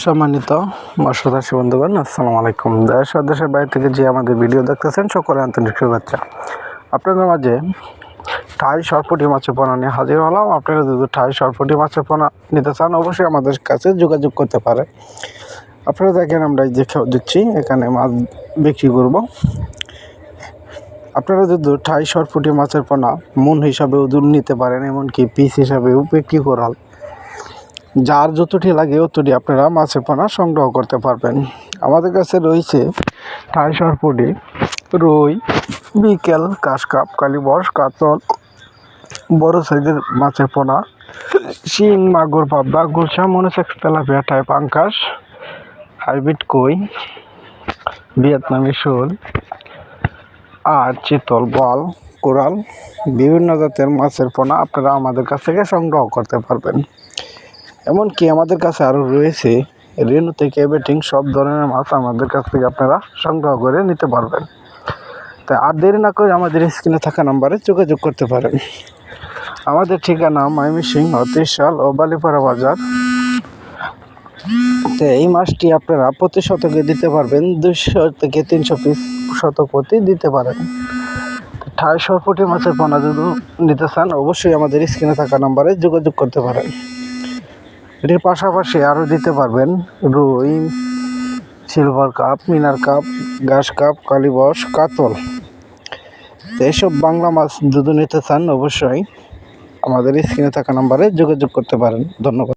সম্মানিত মৎস্যদাসী বন্ধুগণ আসসালামু আলাইকুম। দেশ দেশের বাইরে থেকে যে আমাদের ভিডিও দেখতেছেন, সকলে আন্তরিক শুভেচ্ছা। আপনাদের মাঝে ঠাই সরপুটি মাছের পোনা নিয়ে হাজির হলাম। আপনারা যদি ঠাই সরপুটি মাছের পোনা নিতে চান, অবশ্যই আমাদের কাছে যোগাযোগ করতে পারে। আপনারা দেখেন আমরা যে খেয়ে দিচ্ছি এখানে মাছ বিক্রি করব। আপনারা যদি ঠাই সরপুটি মাছের পোনা মন হিসাবেও দূর নিতে পারেন, এমনকি পিস হিসাবেও বিক্রি করা যার যতটি লাগে অতটি আপনারা মাছের পোনা সংগ্রহ করতে পারবেন। আমাদের কাছে রয়েছে ঠাই সরপুটি রুই, বিকেল কাশকাপ কালীবস কাতল, বড় সাইজের মাছের পোনা, শিং, মাগুর পাবদা গুলশা মনোসেক্স তেলাপিয়া টাইপ আঙ্কাশ হাইব্রিড কই, ভিয়েতনামি শোল, আর চিতল বল, কোরাল, বিভিন্ন জাতের মাছের পোনা আপনারা আমাদের কাছ থেকে সংগ্রহ করতে পারবেন। এমনকি আমাদের কাছে আরও রয়েছে রেনু থেকে বেটিং সব ধরনের মাছ আমাদের কাছ থেকে আপনারা সংগ্রহ করে নিতে পারবেন। তাই আর দেরি না করে আমাদের স্ক্রিনে থাকা নাম্বারে যোগাযোগ করতে পারেন। আমাদের ঠিকানা মাইমি সিং অতিশাল ও বালিপাড়া বাজার। তো এই মাছটি আপনারা প্রতি শতকে দিতে পারবেন দুশো থেকে তিনশো পিস শতক প্রতি দিতে পারেন। ঠাই সরপুটি মাছের পোনা যদি নিতে চান, অবশ্যই আমাদের স্ক্রিনে থাকা নাম্বারে যোগাযোগ করতে পারেন। এটির পাশাপাশি আরও দিতে পারবেন রুই, সিলভার কাপ, মিনার কাপ, ঘাস কাপ কালীবস কাতল। এইসব বাংলা মাছ যদি নিতে চান, অবশ্যই আমাদের স্ক্রিনে থাকা নাম্বারে যোগাযোগ করতে পারেন। ধন্যবাদ।